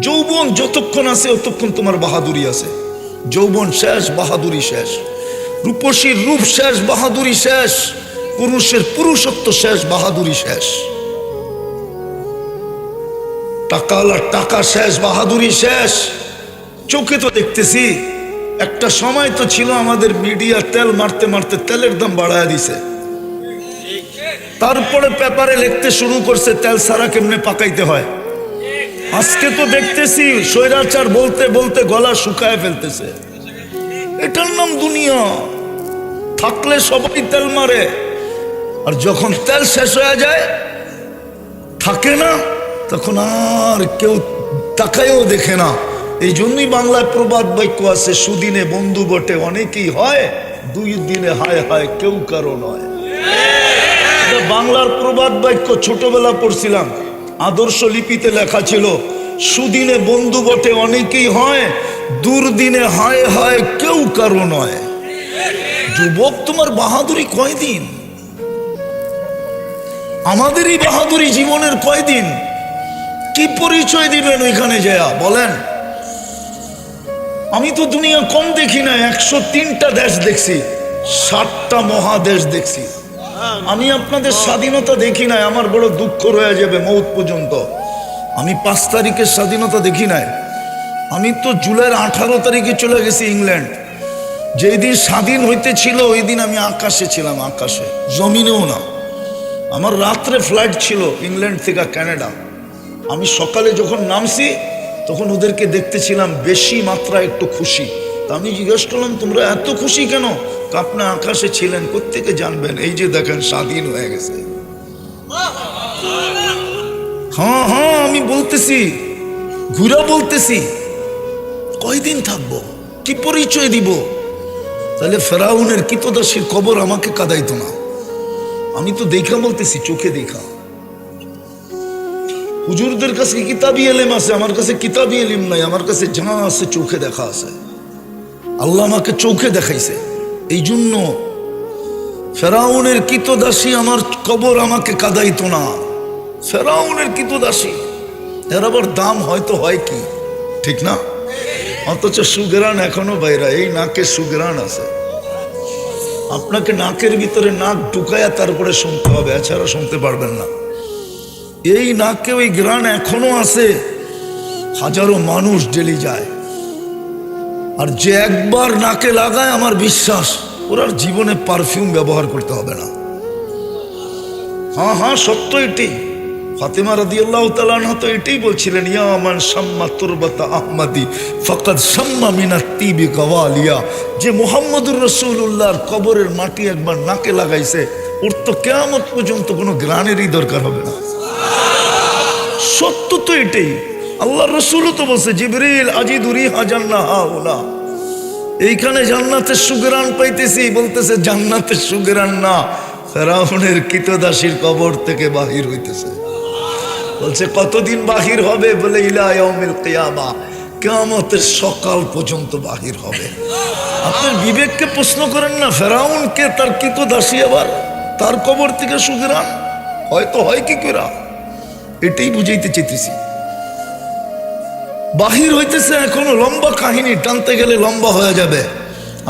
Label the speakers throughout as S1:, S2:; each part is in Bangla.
S1: যৌবন যতক্ষণ আছে ততক্ষণ তোমার বাহাদুরি আছে। যৌবন শেষ, বাহাদুরি শেষ। রূপসীর রূপ শেষ, বাহাদুরি শেষ। পুরুষের পুরুষত্ব শেষ, বাহাদুরি শেষ। টাকালার টাকা শেষ, বাহাদুরি শেষ। চোখে তো দেখতেছি, একটা সময় তো ছিল আমাদের মিডিয়া তেল মারতে মারতে তেলের দাম বাড়ায় দিছে। তারপরে পেপারে লিখতে শুরু করছে, তেল সারা কেমনে পাকাইতে হয়? আজকে তো দেখতেছি স্বৈরাচার বলতে বলতে গলা শুকায় ফেলতেছে। এটার নাম দুনিয়া। থাকলে সবাই তেল মারে। আর যখন তেল শেষ হয়ে যায়, থাকে না, তখন আর কেউ তাকায়ও দেখে না। এই জন্যই বাংলায় প্রবাদ বাক্য আছে, সুদিনে বন্ধু বটে, অনেকেই হয়, দুই দিনে হায় হায়, কেউ কারও নয়। বাংলার প্রবাদ বাক্য, ছোটবেলা পড়ছিলাম। আদর্শ লিপিতে লেখা ছিল, সুদিনে বন্ধু বটে অনেকেই হয়, দুর্দিনে হায় হায় কেউ কারও নয়। যুবক, তোমার বাহাদুরি কয়দিন? আমাদেরই বাহাদুরি জীবনের কয়দিন? কি পরিচয় দিবেন ওইখানে যায়া, বলেন? আমি তো দুনিয়া কম দেখি না, একশো তিনটা দেশ দেখছি ষাটটা মহাদেশ দেখছি। আমি আপনাদের স্বাধীনতা দেখি নাই, আমার বড় দুঃখ রয়ে যাবে মৌত পর্যন্ত। আমি পাঁচ তারিখের স্বাধীনতা দেখি নাই। আমি তো জুলাইয়ের আঠারো তারিখে চলে গেছি ইংল্যান্ড। যেই দিন স্বাধীন হইতে ছিল ওই দিন আমি আকাশে ছিলাম, আকাশে, জমিনেও না। আমার রাত্রে ফ্লাইট ছিল ইংল্যান্ড থেকে কানাডা। আমি সকালে যখন নামছি, তখন ওদেরকে দেখতেছিলাম বেশি মাত্রা একটু খুশি। আমি জিজ্ঞেস করলাম, তোমরা এত খুশি কেন? আপনি আকাশে ছিলেন, কোত্থেকে জানবেন? এই যে দেখেন, স্বাধীন হয়ে গেছে। হ্যাঁ হ্যাঁ আমি বলতেছি, ঘুরা বলতেছি। কয়দিন থাকব? কি পরিচয় দিব? তাহলে ফেরাউনের কিতদাসীর কবর আমাকে কাদাইতো না। আমি তো দেখা বলতেছি, চোখে দেখা। হুজুরদের কাছে কিতাবি এলেম আছে, আমার কাছে কিতাবি এলিম নাই, আমার কাছে যা আছে চোখে দেখা আছে। আল্লাহ আমাকে চোখে দেখাইছে। এই জন্য ফেরাউনের কিতদাসী আমার কবর আমাকে কাদাইতো না। ফেরাউনের কিতদাসী, এর আবার দাম হয়তো হয় কি? ঠিক না? অথচ সুগ্রাণ এখনও বাইরা, এই নাকে সুগ্রাণ আছে। আপনাকে নাকের ভিতরে নাক ঢুকায়া তারপরে শুনতে হবে, এছাড়া শুনতে পারবেন না। এই নাকে ওই গ্রান এখনও আছে। হাজারো মানুষ ডেলি যায়। আর যে একবার নাকে লাগায় আমার বিশ্বাস, ওর আর জীবনে পারফিউম ব্যবহার করতে হবে না। হ্যাঁ হ্যাঁ সত্য এটি। ফাতেমা রাদিয়াল্লাহ তাআলা তো এটাই বলছিলেন, ইয়া আমান শাম্মা তুরবাতা আহমাদি, ফাকাদ সাম্মা মিনা তিবি কাওয়ালিয়া যে মুহাম্মদুর রাসূলুল্লাহর কবরের মাটি একবার নাকে লাগাইছে, ওর তো কেয়ামত পর্যন্ত কোনো গ্রানেরই দরকার হবে না। সত্য তো এটাই। আল্লাহ রসুলও তো বলছে, জিবরিল আজি দুরি হাজান্না হা ওলা এইখানে জান্নাতের সুগরান পাইতেছি, বলতেছে, জান্নাতের সুগরান না, ফেরাউনের কিতদাসীর কবর থেকে বাহির হইতেছে। বলছে, কতদিন বাহির হবে? বলে ইলায়মিল কিয়ামা, কিয়ামতের সকাল পর্যন্ত বাহির হবে। আপনার বিবেককে প্রশ্ন করেন না, ফেরাউনকে তার কিতদাসী আবার তার কবর থেকে সুগরান? হয়তো হয় কি করে এটাই বুঝাইতে চেতেছি বাহির হইতেছে এখনও লম্বা কাহিনী টানতে গেলে লম্বা হয়ে যাবে।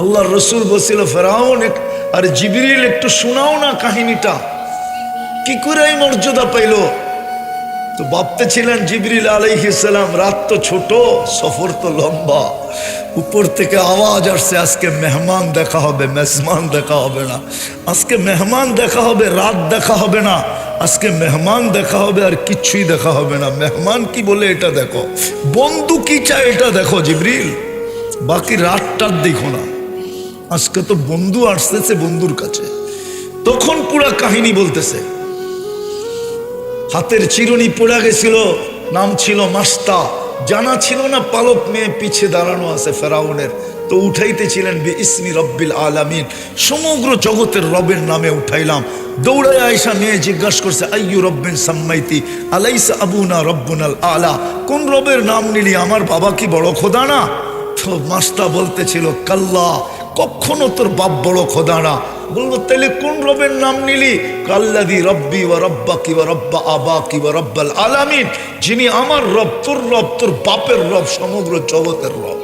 S1: আল্লাহর রসুল বসিল ফেরাউন আর জিবরিল, একটু শোনাও না কাহিনীটা। কি করে এই মর্যাদা পাইল? তো ভাবতে ছিলেন জিবরিল আলাইহিসালাম রাত তো ছোট, সফর তো লম্বা। উপর থেকে আওয়াজ আসছে, আজকে মেহমান দেখা হবে, মেজমান দেখা হবে না। আজকে মেহমান দেখা হবে, রাত দেখা হবে না। আজকে মেহমান দেখা হবে আর কিচ্ছুই দেখা হবে না। মেহমান কি বলে এটা দেখো। বন্ধু কি চায় এটা দেখো, জিবরিল। বাকি রাতটার দেখো না। আজকে তো বন্ধু আসতেছে বন্ধুর কাছে। তখন পুরা কাহিনী বলতেছে। হাতের চিরুনি পড়ে গেছিল, নাম ছিল মাস্তা। জানা ছিল না পালক মেয়ে পিছে দাঁড়ানো আছে ফেরাউনের। তো উঠাইতেছিলেন বি ইসমি রব্বিল আলামিন। সমগ্র জগতের রবের নামে উঠাইলাম। দৌড়ায় আয়সা মেয়ে জিজ্ঞাসা করছে, আইয়ু রব্বিন সাম্মাইতি? আলাইসা আবুনা রব্বুনাল আলা? কোন রবের নাম নিলি? আমার বাবা কি বড় খোদা না? তো মাস্তা বলতেছিল, কাল্লা, কখনো তোর বাপ বড় খোদা না। বলব তাহলে কোন রবের নাম নিলি? কাল্লাদি রব্বি ওয়া রব্বা কি ওয়া রব্বা আবা কি রব্বাল আলামিন, যিনি আমার রব, তোর রব, তোর বাপের রব, সমগ্র জগতের রব।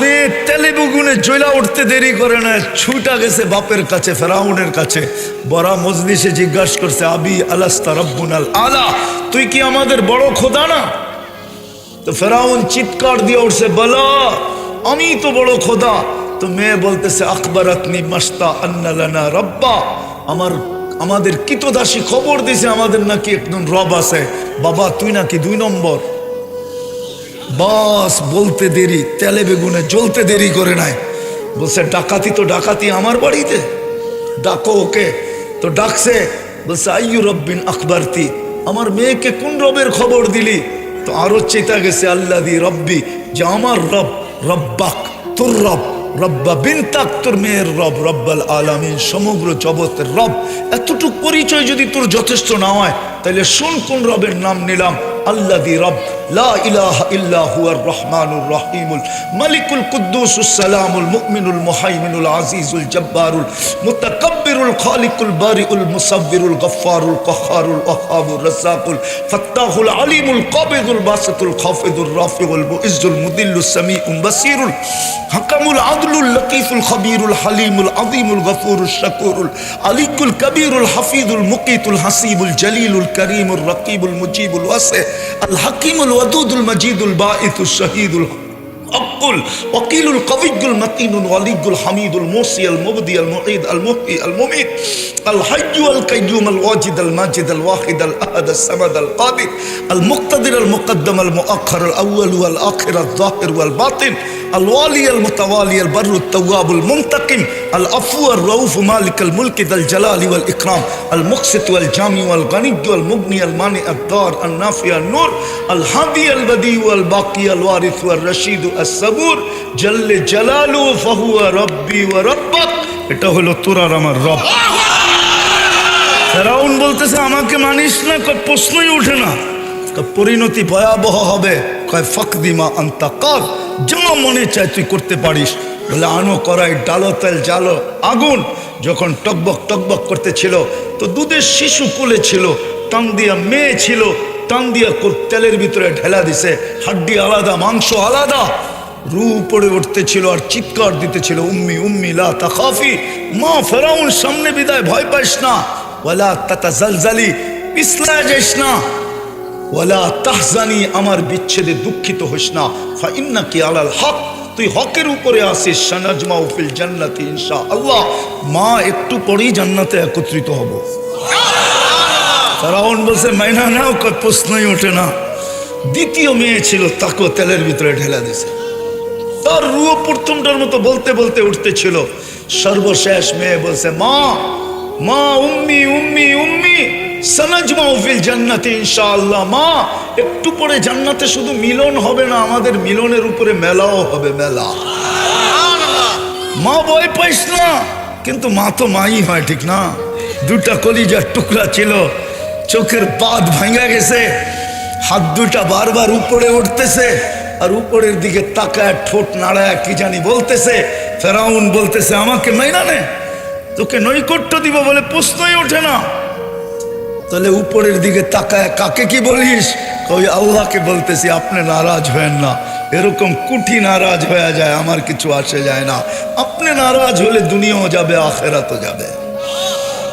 S1: মেয়ে তেলে বুগুনে জয়লা উঠতে দেরি করে না, ছুটা গেছে বাপের কাছে, ফেরাউনের কাছে। বড়া মজলিসে জিজ্ঞাসা করছে, আবি আলাস্তা রব্বুন আল, তুই কি আমাদের বড় খোদা না? তো ফেরাউন চিৎকার দিয়ে উঠছে, বলা, আমি তো বড় খোদা। তো মেয়ে বলতেছে আকবর আতনি মাস্তা আন্নালানা রব্বা। আমার, আমাদের কিতদাসী খবর দিছে, আমাদের নাকি একজন রব আছে। বাবা, তুই নাকি দুই নম্বর? বাস, বলতে দেরি, তেলে বেগুনে জ্বলতে দেরি করে নাই। বলছে, ডাকাতি তো ডাকাতি আমার বাড়িতে। ডাকো ওকে। তো ডাকছে, বলছে, আইয়ু রব্বিন আকবরতি আমার মেয়েকে কোন রবের খবর দিলি? তো আরও চেতা গেছে আল্লাহ দি রব্বি, যে আমার রব, রব্বাক, তোর রব, রব্বা বিন তাক তোর মেয়ের রব, রব্বাল আলামিন, সমগ্র জগতের রব। এতটুক পরিচয় যদি তোর যথেষ্ট না হয় তাহলে শোন কোন রবের নাম নিলাম। আল্লাদি রব, লা ইলাহা ইল্লা রহমানুর রহিমুল মালিকুল কুদ্দুসুস সালামুল মুমিনুল মুহাইমিনুল আজিজুল জব্বারুল মুতাকাব্বিরুল খালিকুল বারিউল মুসাব্বিরুল গফফারুল কহারুল ওহাবুর রাজ্জাকুল ফাত্তাহুল আলিমুল কাবিদুল বাসিতুল খাফিদুর রাফিউল মুইজ্জুল মুদিল্লুস সামিউল বাসিরুল হাকামুল আদলুল লতীফুল খবীরুল হালিমুল আদিমুল গফুরুল শকুরুল আলিকুল কবীরুল হাফিদুল মুকিতুল হাসিবুল জলিলুল করিমুল রকিবুল মুজিবুল ওয়াসি আল হাকিমুল ওয়াদুদুল মজিদুল বাঈতুস শাহীদুল অকুল অকিলুল কবিগুল মতিনুল ওয়ালিগুল হামিদুল মোসি আল মুবদি আল মুঈদ আল মুহি আল মুমিত আল হাইয়ু আল কাইয়ুম আল ওয়াজিদ আল মাজিদ আল ওয়াহিদ আল আহাদ আল সামাদ আল কাদির আল মুক্তাদির আল মুকদ্দম আল মুআক্ষর আল আউয়াল ওয়াল আখির আল যাহির ওয়াল বাতিন। الوالي المتوالي البر التواب المنتقم العفو الرؤوف مالك الملك ذا الجلال والاكرام المقسط والجامع والغني والمغني المانع الدار النافع النور الهادي البديع والباقي الوارث والرشيد الصبور جل جلاله فهو ربي وربك এটা হলো তোর আর আমার রব ফেরাউন বলতেছে আমাকে মানিস না কয় প্রশ্নই ওঠে না কয় পরিণতি ভয়াবহ হবে কয় ফকদিমা আন্তা কর যা মনে চায় তুই করতে পারিস। বলে, আনো করাই ডালো তেল, জালো, আগুন। যখন টকবক টকবক করতেছিল, তো দুধের শিশু কোলে ছিল টান দিয়া মেয়ে ছিল টান দিয়া তেলের ভিতরে ঢেলা দিছে, হাড্ডি আলাদা, মাংস আলাদা। রু পড়ে উঠতেছিল আর চিৎকার দিতেছিল উম্মি উম্মি, লা তাখাফি, মা ফেরাউন, সামনে বিদায়, ভয় পাইস না। ওয়ালা তাতা জালজালি পিছলা যাইস না। ওয়ালা তাহজানি, আমার বিচ্ছেদে দুঃখিত হইস না। ফা ইন্নাকি আলাল হক, তুই হকের উপরে আসিস সানাজমা ফিল জান্নাতি ইনশা আল্লাহ মা, একটু পরেই জান্নাতে একত্রিত হব। ফেরাউন বলছে, মাইনা নাও প্রশ্নই ওঠে না। দ্বিতীয় মেয়ে ছিল, তাকেও তেলের ভিতরে ঢেলা দিছে। তার রুয়ো প্রথমটার মতো বলতে বলতে উঠতেছিল সর্বশেষ মেয়ে বলছে, মা মা, উম্মি উম্মি উম্মি। সনজমা ফিল জান্নাতে ইনশাআল্লাহ, মা, একটু পরে জান্নাতে শুধু মিলন হবে না, আমাদের মিলনের উপরে মেলাও হবে, মেলা। মা, ভয় পাইস না, কিন্তু মা তো মাই হয়, ঠিক না? দুটা কলিজার টুকরা ছিল, চোখের বাদ ভাঙা গেছে, হাত দুটা বারবার উপরে উঠতেছে, আর উপরের দিকে তাকায় ঠোঁট নাড়ায় কি জানি বলতেছে। ফেরাউন বলতেছে, আমাকে মাইনা নে তোকে নৈকট্য দিব বলে প্রশ্নই ওঠে না। তাহলে উপরের দিকে তাকায়, কাকে কি বলিস? ওই আল্লাহকে বলতেছি, আপনি নারাজ হয়েন না। এরকম কুঠি নারাজ হয়ে যায়, আমার কিছু আসে যায় না। আপনি নারাজ হলে দুনিয়াও যাবে, আখেরাতও যাবে।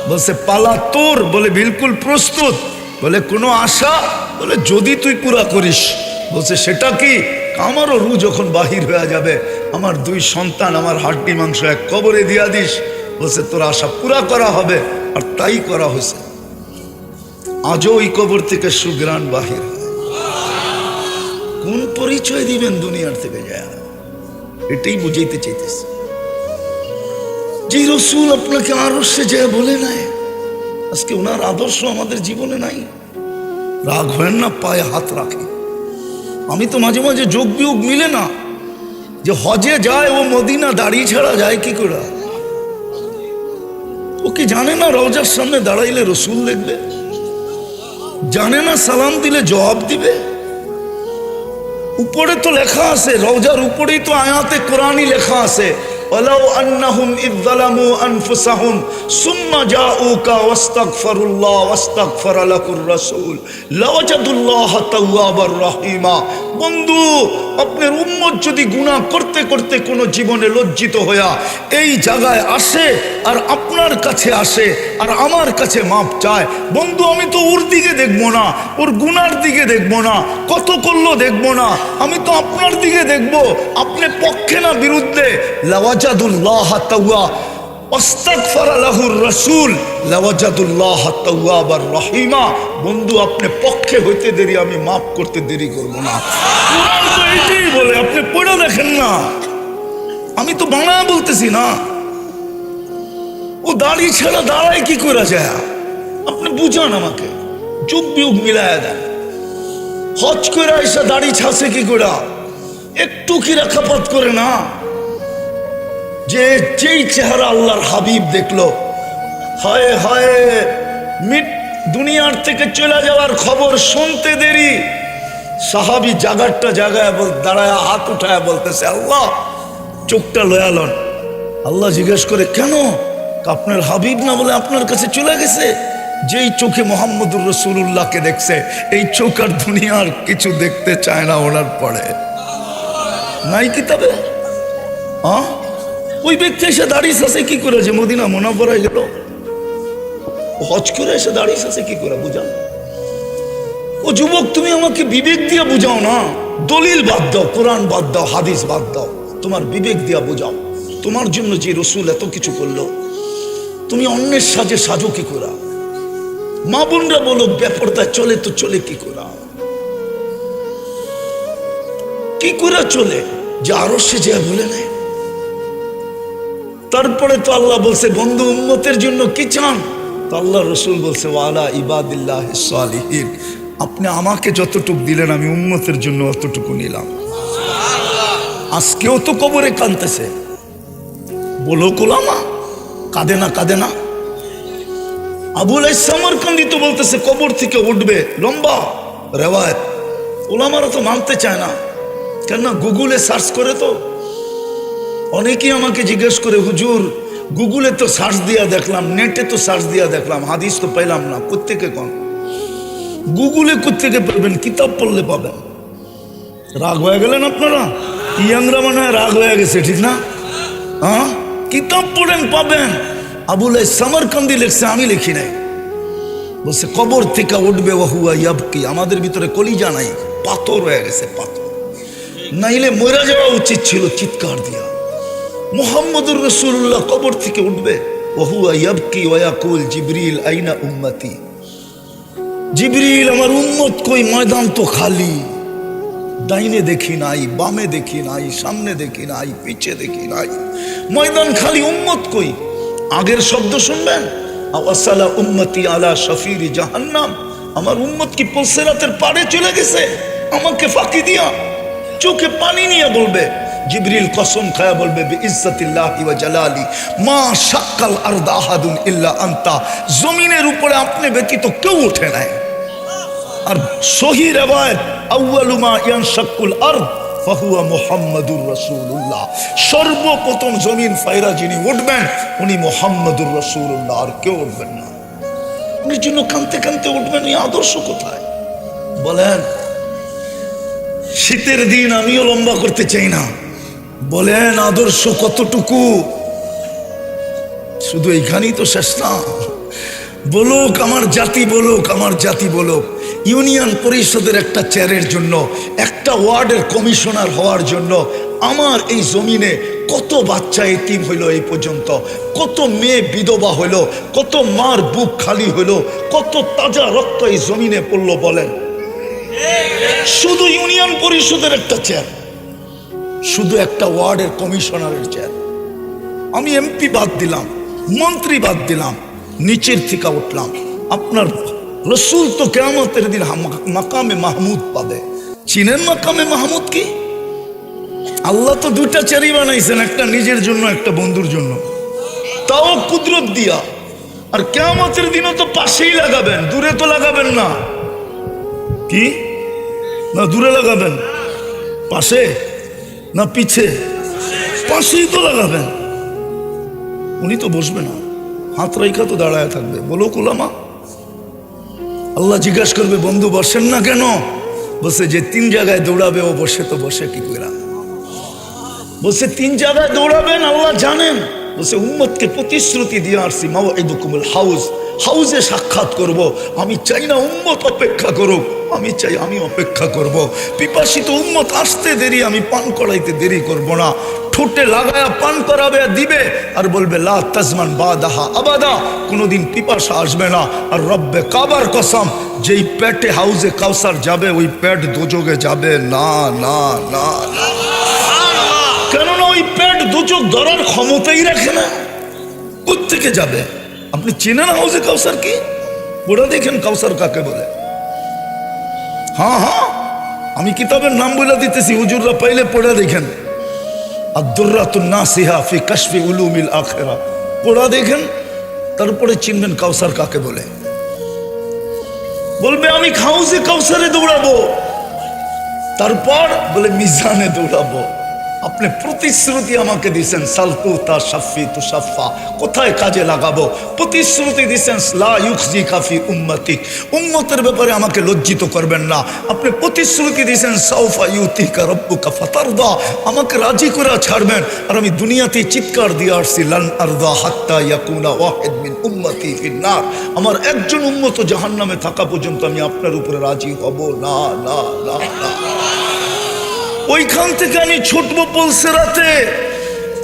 S1: বলছে, পালা তোর, বলে, বিলকুল প্রস্তুত। বলে, কোনো আশা? বলে, যদি তুই পুরা করিস। বলছে, সেটা কি? আমারও রু যখন বাহির হয়ে যাবে, আমার দুই সন্তান, আমার হাড্ডি মাংস এক কবরে দিয়া দিস। বলছে, তোর আশা পুরা করা হবে, আর তাই করা হয়েছে। আজও ওই কবর থেকে সুগ্রাণ বাহির কোন পরিচয় দিবেন দুনিয়ার থেকে যায় এটাই বুঝাইতে চাইতেছে। যে রসুল আপনাকে আদর্শে যায় বলে নাই, আজকে ওনার আদর্শ আমাদের জীবনে নাই। রাগ হয় না, পায়ে হাত রাখে। আমি তো মাঝে মাঝে যোগ বিয়োগ মিলে না, যে হজে যায় ও মদিনা দাঁড়িয়ে ছাড়া যায় কি করে? ও কি জানে না রওজার সামনে দাঁড়াইলে রসুল দেখবে? জানে না সালাম দিলে জবাব দিবে? উপরে তো লেখা আছে, রওজার উপরেই তো আয়াতে কোরআনই লেখা আছে। বন্ধু, আপনার উম্মত যদি করতে করতে কোনো জীবনে লজ্জিত হইয়া এই জায়গায় আসে আর আপনার কাছে আসে আর আমার কাছে মাপ চায়, বন্ধু, আমি তো ওর দিকে দেখব না, ওর গুনার দিকে দেখব না, কত করল দেখব না, আমি তো আপনার দিকে দেখব, আপনি পক্ষে না বিরুদ্ধে। লাওয়া লাওয়াজাদুল্লাহ বন্ধু, আপনি পক্ষে হইতে দেরি, আমি মাফ করতে দেরি করব না। এইটাই বলে, আপনি পড়ে দেখেন না। আমি তো বাংলায় বলতেছি না। ও দাড়ি ছাড়া দাঁড়ায় কি করে যায়? আপনি বুঝান আমাকে। যুগ বিয়োগ মিলায় দেন। হজ করে এসে দাড়ি ছাসে কি করে একটু কি রেখাপাত করে না? যে যেই চেহারা আল্লাহর হাবিব দেখল, হয় হয় দুনিয়ার থেকে চলে যাওয়ার খবর শুনতে দেরি। সাহাবি জাগারটা জাগায় বল, দাঁড়ায়, হাত উঠায় বলতেছে, আল্লাহ, চোখটা লয়ালন। আল্লাহ জিজ্ঞেস করে, কেন? আপনার হাবিব না বলে আপনার কাছে চলে গেছে? যেই চোখে মোহাম্মদুর রসুল্লাহকে দেখছে, এই চোখ আর দুনিয়ার কিছু দেখতে চায় না ওনার পরে। নাই কিতাবে হ্যাঁ ওই ব্যক্তি এসে দাঁড়িয়ে আছে কি করে যে মদিনা মোনাবরায় গেল? হজ করে এসে দাঁড়িয়ে আছে কি করে বুঝাও ও যুবক, তুমি আমাকে বিবেক দিয়ে বুঝাও না, দলিল বাদ দাও, কোরআন বাদ দাও, হাদিস বাদ দাও, তোমার বিবেক দিয়া বুঝাও। তোমার জন্য যে রসুল এত কিছু করল, তুমি অন্যের সাজে সাজো কি করা? মা বোনরা বলো ব্যাপারটা চলে তো চলে কি করা? কি করে চলে? যে আরও সে যে ভুলে নেয়। তারপরে তো আল্লাহ বলছে, বন্ধু, উম্মতের জন্য কি চান? তো আল্লাহ রসুল বলছে, ওয়ালা ইবাদিল্লাহ সালিহিন। আপনি আমাকে যতটুকু দিলেন, আমি উম্মতের জন্য অতটুকু নিলাম। আজকেও তো কবরে কানতেছে বলো কোলামা, কাঁদে না কাঁদে না। আবুল সামরকান্দি তো বলতেছে, কবর থেকে উঠবে। লম্বা রেওয়ায়ত। ওলামারা তো মানতে চায় না। কেননা গুগলে সার্চ করে তো অনেকেই আমাকে জিজ্ঞেস করে, হুজুর, গুগলে তো সার্চ দিয়া দেখলাম, নেটে তো সার্চ দিয়া দেখলাম, হাদিস তো পাইলাম না কোথেকে কন? গুগলে কোথেকে পাবেন? কিতাব পড়লে পাবেন। রাগ হয়ে গেলেন আপনারা? ইয়াংরা মানে রাগ হয়ে গেছে, ঠিক না? হ্যাঁ কিতাব পড়েন, পাবেন। আবুল সামরকান্দি লিখছে, আমি লিখি নাই। বলছে, কবর থেকে উঠবে ওহুয়া ইয়াবকি আমাদের ভিতরে কলিজা নাই, পাথর হয়ে গেছে, পাথর। নাইলে মরা যাওয়া উচিত ছিল, চিৎকার দিয়া। মোহাম্মদুর রসুল্লাহ কবর থেকে উঠবে। আইনা আমার কই? ময়দান তো খালি। বামে দেখি সামনে পিছে দেখি ময়দান খালি কই? আগের শব্দ শুনবেন? উম্মতি আলা শফির জাহান্নাম। আমার উম্মত কি পলসেরাতের পাড়ে চলে গেছে? আমাকে ফাঁকি দিয়া চোখে পানি নিয়ে বলবে জিবরিল কসম খায়া বলবে ইজ্জতিল্লাহি ওয়া জালালি, মা শাক্কাল আরদ আহাদুন ইল্লা আনতা। জমিনের উপরে আপনি ব্যতীত কেউ ওঠে নাই। আর সহি রেবায়ত আউয়ালু মা ইয়ানশাক্কুল আরদ, ফাহুয়া মুহাম্মাদুর রাসূলুল্লাহ। সর্বপ্রথম জমিন ফায়রা যিনি উঠবেন, উনি মুহাম্মাদুর রাসূলুল্লাহ, আর কেউ উঠবেন না। উনি জন্য কানতে কানতে উঠবেন, এই আদর্শ কোথায়? বলেন, শীতের দিন আমিও লম্বা করতে চাই না। বলেন আদর্শ কতটুকু? শুধু এইখানেই তো শেষ না। বলুক আমার জাতি, বলুক আমার জাতি, বলুক। ইউনিয়ন পরিষদের একটা চেয়ারের জন্য, একটা ওয়ার্ডের কমিশনার হওয়ার জন্য আমার এই জমিনে কত বাচ্চা এতিম হইল এই পর্যন্ত? কত মেয়ে বিধবা হইল? কত মার বুক খালি হইল? কত তাজা রক্ত এই জমিনে পড়ল বলেন? শুধু ইউনিয়ন পরিষদের একটা চেয়ার। শুধু একটা ওয়ার্ডের কমিশনারের চেয়ার আমি এমপি বাদ দিলাম, মন্ত্রী বাদ দিলাম, নিচের থেকে উঠলাম। আপনার রসুল তো কেমতের দিন মাকামে মাহমুদ পাবে। চীনের মাকামে মাহমুদ কি? আল্লাহ তো দুইটা চেরি বানাইছেন, একটা নিজের জন্য, একটা বন্ধুর জন্য। তাও কুদরত দিয়া। আর কেমতের দিনও তো পাশেই লাগাবেন, দূরে তো লাগাবেন না। কি? না, দূরে লাগাবেন। পাশে? না, পিছে। পাশেই তো লাগাবেন। উনি তো বসবে না। হাত রাইখা তো দাঁড়ায় থাকবে। বলো কুলামা। আল্লাহ জিজ্ঞাসা করবে, বন্ধু, বসেন না কেন? বসে যে তিন জায়গায় দৌড়াবে, ও বসে তো বসে, কি করে বসে তিন জায়গায় দৌড়াবেন, আল্লাহ জানেন। বসে উম্মতকে প্রতিশ্রুতি দিয়ে আসছি মাও এই দুকুমুল হাউস। হাউসে সাক্ষাৎ করব। আমি চাই না উম্মত অপেক্ষা করুক। আমি চাই আমি অপেক্ষা করব। পিপাসিত উম্মত আসতে দেরি, আমি পান করাইতে দেরি করব না। ঠোঁটে লাগায়া পান করাবে, দিবে, আর বলবে, লা তাজমান বাদাহা আবাদা। কোনোদিন পিপাসা আসবে না। আর রব্বে কাবার কসম, যেই পেটে হাউসে কাউসার যাবে, ওই পেট দোজোগে যাবে। না না না না কেননা ওই পেট দুচোখ ধরার ক্ষমতাই রাখে না। কোথেকে যাবে? আপনি চেনেন হাউসে কাউসার কি? ওরা দেখেন কাউসার কাকে বলে। হ্যাঁ হ্যাঁ আমি কিতাবের নাম বলে দিতেছি, হুজুররা পাইলে পড়ে দেখেন। ফি পড়া দেখেন, তারপরে চিনবেন কাউসার কাকে বলে। বলবে, আমি হাউসে কাউসারে দৌড়াবো। তারপর বলে, মিজানে দৌড়াবো। আপনি প্রতিশ্রুতি আমাকে দিচ্ছেন সালতু তা সাফি তু সাফা, কোথায় কাজে লাগাবো? প্রতিশ্রুতি দিচ্ছেন লা ইউখজি কাফি উম্মতিক। উম্মতের ব্যাপারে আমাকে লজ্জিত করবেন না। আপনি প্রতিশ্রুতি দিচ্ছেন সাউফা ইউতিকা রব্বুকা ফাতারদা, আমাকে রাজি করে ছাড়বেন। আর আমি দুনিয়াতে চিৎকার দিয়ে আসছি, লান আরদা হাত্তা ইয়াকুনা ওয়াহিদ মিন উম্মতি ফিন্নার। আমার একজন উম্মত জাহান্নামে থাকা পর্যন্ত আমি আপনার উপরে রাজি হব। না না না না। ওইখান থেকে আমি ছুটবো পলসেরাতে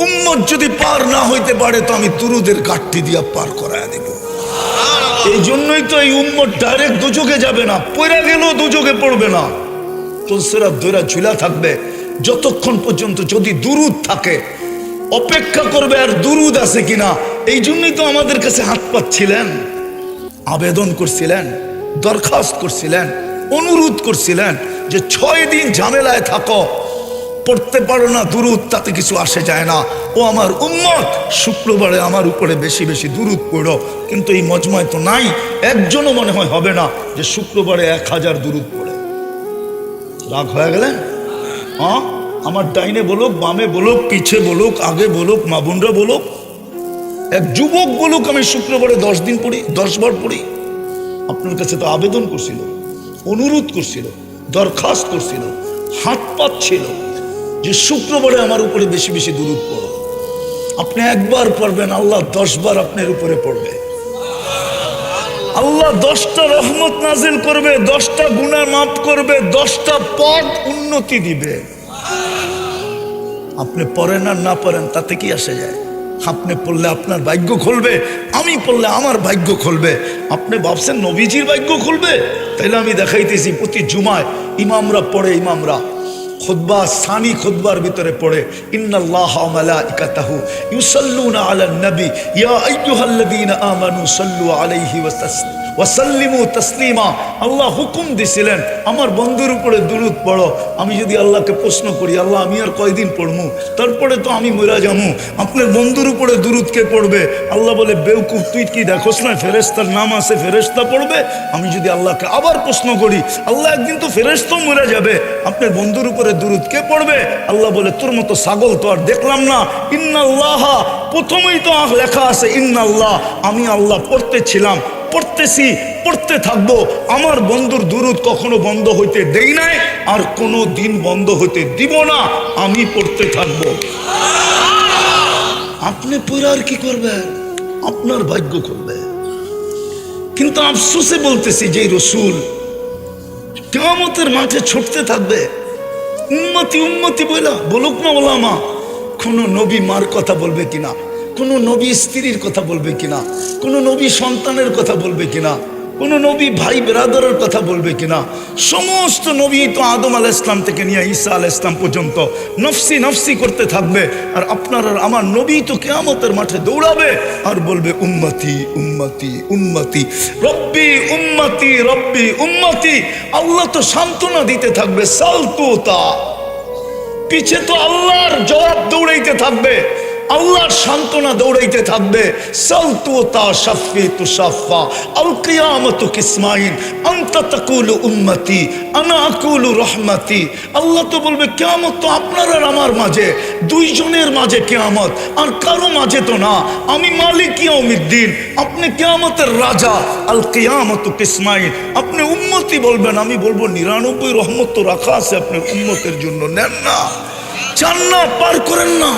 S1: উম্মত যদি পার না হইতে পারে, তো আমি তুরুদের গাঠটি দিয়া পার করায় দিব। এই জন্যই তো এই উম্মত ডাইরেক্ট দুযোগে যাবে না, পড়ে গেলেও দুযোগে পড়বে না। পলসেরাত দৈরা ঝুলা থাকবে, যতক্ষণ পর্যন্ত যদি দুরুদ থাকে, অপেক্ষা করবে আর দুরুদ আছে কিনা, এই জন্যই তো আমাদের কাছে হাত পাচ্ছিলেন। আবেদন করছিলেন, দরখাস্ত করছিলেন, অনুরোধ করছিলেন যে ছয় দিন ঝামেলায় থাকো, পড়তে পারো না, দুরুদ, তাতে কিছু আসে যায় না। ও আমার উম্মত, শুক্রবারে আমার উপরে বেশি বেশি দুরুদ পড়ো। কিন্তু এই মজমায় তো নাই, একজনও মনে হয় হবে না যে শুক্রবারে এক হাজার দুরুদ পড়ে। রাগ হয়ে গেলেন হ্যাঁ আমার ডাইনে বলুক, বামে বলুক, পিছে বলুক, আগে বলুক, মা বোনরা বলুক। এক যুবক বলুক, আমি শুক্রবারে দশ দিন পড়ি, দশ বার পড়ি। আপনার কাছে তো আবেদন করছিল, অনুরোধ করছিল। দরখাস্ত করছিল, হাত পাচ্ছিল যে শুক্রবারে আমার উপরে বেশি বেশি দূরত পড়ো। আপনি একবার পড়বেন, আল্লাহ দশবার আপনার উপরে পড়বে। আল্লাহ দশটা রহমত নাজিল করবে, দশটা গুণা মাফ করবে, দশটা পথ উন্নতি দিবে। আপনি পড়েন আর না পড়েন, তাতে কি আসে যায়? আপনি পড়লে আপনার ভাগ্য খুলবে, আমি পড়লে আমার ভাগ্য খুলবে। আপনি ভাবছেন নবীজির ভাগ্য খুলবে? তাইলে আমি দেখাইতেছি, প্রতি জুমায় ইমামরা পড়ে ইমামরা। খুদ্া সানি খুদ্বার ভিতরে পড়ে, ইন্নাল্লাহ মালাইকাতাহু ইউসাল্লুনা আলান নবী ইয়া আইয়ুহাল্লাযীনা আমানু সাল্লু আলাইহি ওয়া তাসলিমু ওয়াসাল্লিমু তসলিমা। আল্লাহ হুকুম দিছিলেন, আমার বন্ধুর উপরে দুরুদ পড়ো। আমি যদি আল্লাহকে প্রশ্ন করি, আল্লাহ, আমি আর কয়দিন পড়মু? তারপরে তো আমি মরা যামু। আপনার বন্ধুর উপরে দুরুদ কে পড়বে? আল্লাহ বলে, বেউকুফ, তুই কি দেখোস না ফেরেস্তার নাম আছে ফেরেস্তা পড়বে? আমি যদি আল্লাহকে আবার প্রশ্ন করি, আল্লাহ একদিন তো ফেরেস্তাও মরে যাবে। আপনার বন্ধুর উপরে দুরুদ কে পড়বে? আল্লাহ বলে, তোর মতো ছাগল তো আর দেখলাম না। ইন্নাল্লাহ, প্রথমেই তো লেখা আছে, ইন্নাল্লাহ। আমি আল্লাহ পড়তেছিলাম। পড়তেছি, পড়তে থাকব। আমার বন্ধুর দুরুদ কখনো বন্ধ হইতে দেই নাই, আর কোনো দিন বন্ধ হইতে দিব না, আমি পড়তে থাকব। আপনি পড়ে আর কি করবেন? আপনার ভাগ্য করবে। কিন্তু আফসোসে বলতেছি যে রসুল কেমতের মাঠে ছুটতে থাকবে। উন্মতি উন্মতি বইলা, বলুক না ওলামা, কোনো নবী মার কথা বলবে কিনা? কোনো নবী স্ত্রীর কথা বলবে কিনা? কোনো নবী সন্তানের কথা বলবে কিনা? কোনো নবী ভাই ব্রাদারের কথা বলবে কিনা? সমস্ত নবী তো আদম আল ইসলাম থেকে নিয়ে ঈসা আল ইসলাম পর্যন্ত নফসি নফসি করতে থাকবে। আর আপনার আর আমার নবী তো কেয়ামতের মাঠে দৌড়াবে আর বলবে, উম্মতি উম্মতি উম্মতি, রব্বি উম্মতি রব্বি, উম্মতি। আল্লাহ তো সান্ত্বনা দিতে থাকবে, সালতুতা। পিছে তো আল্লাহর জবাব দৌড়াইতে থাকবে। আল্লাহর সান্ত্বনা দৌড়াইতে থাকবে। সালতু তা শাফা আল আনা রহমতি। আল্লাহ তো বলবে, কেয়ামত তো আপনার আর আমার মাঝে। দুইজনের মাঝে কেয়ামত, আর কারও মাঝে তো না। আমি মালিক ইয়াউমিদ্দিন। আপনি কেয়ামতের রাজা। আল কিয়ামতু কিসমাইন। আপনি উম্মতি বলবেন, আমি বলব, নিরানব্বই রহমত তো রাখা আছে আপনার উম্মতের জন্য নেন না। চান না, পার করেন না।